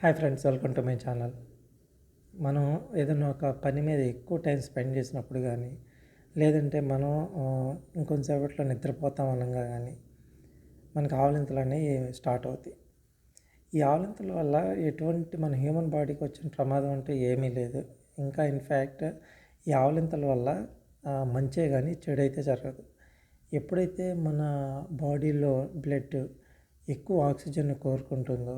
Hi friends welcome to my channel. మనం ఏదైనా ఒక పని మీద ఎక్కువ టైం స్పెండ్ చేసినప్పుడు కానీ లేదంటే మనం ఆ, ఇంకొంచెంసేపట్లో నిద్రపోతాం అనగా కానీ మనకు ఆవలింతలు అనేవి స్టార్ట్ అవుతాయి. ఈ ఆవలింతల వల్ల ఎటువంటి మన హ్యూమన్ బాడీకి వచ్చిన ప్రమాదం అంటే ఏమీ లేదు. ఇంకా ఇన్ఫ్యాక్ట్ ఈ ఆవలింతల వల్ల మంచే కానీ చెడు అయితే జరగదు. ఎప్పుడైతే మన బాడీలో బ్లడ్ ఎక్కువ ఆక్సిజన్ కోరుకుంటుందో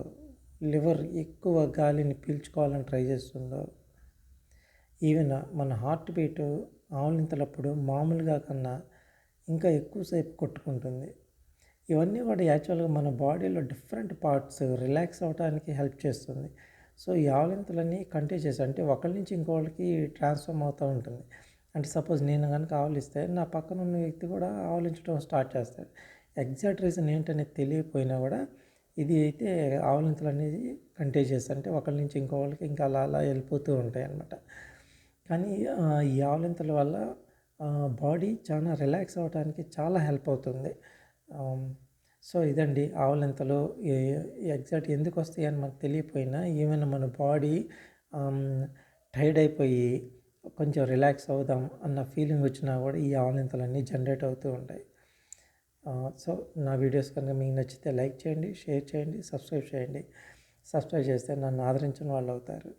లివర్ ఎక్కువ గాలిని పీల్చుకోవాలని ట్రై చేస్తుందో ఈవెన్ మన హార్ట్ బీట్ ఆవలింతలప్పుడు మామూలుగా కన్నా ఇంకా ఎక్కువసేపు కొట్టుకుంటుంది. ఇవన్నీ కూడా యాక్చువల్గా మన బాడీలో డిఫరెంట్ పార్ట్స్ రిలాక్స్ అవ్వడానికి హెల్ప్ చేస్తుంది. సో ఈ ఆవలింతలన్నీ కంటిన్యూస్ అంటే ఒకరి నుంచి ఇంకోళ్ళకి ట్రాన్స్ఫార్మ్ అవుతూ ఉంటుంది. అంటే సపోజ్ నేను కనుక ఆవలిస్తే నా పక్కన ఉన్న వ్యక్తి కూడా ఆవలించడం స్టార్ట్ చేస్తాడు. ఎగ్జాక్ట్ రీజన్ ఏంటనేది తెలియకపోయినా కూడా ఇది అయితే ఆవలింతలు అనేది కంటేజియస్ అంటే ఒకరి నుంచి ఇంకోళ్ళకి ఇంకా అలా అలా వెళ్ళిపోతూ ఉంటాయి అన్నమాట కానీ ఈ ఆవలింతల వల్ల బాడీ చాలా రిలాక్స్ అవ్వడానికి చాలా హెల్ప్ అవుతుంది. సో ఇదండి ఆవలింతలు ఎగ్జాక్ట్ ఎందుకు వస్తాయి అని మనకు తెలియపోయినా ఏమైనా మన బాడీ టైర్డ్ అయిపోయి కొంచెం రిలాక్స్ అవుదాం అన్న ఫీలింగ్ వచ్చినా కూడా ఈ ఆవలింతలన్నీ జనరేట్ అవుతూ ఉంటాయి. సో నా వీడియోస్ కనుక మీకు నచ్చితే లైక్ చేయండి షేర్ చేయండి సబ్స్క్రైబ్ చేయండి. సబ్స్క్రైబ్ చేస్తే నన్ను ఆదరించిన వాళ్ళు అవుతారు.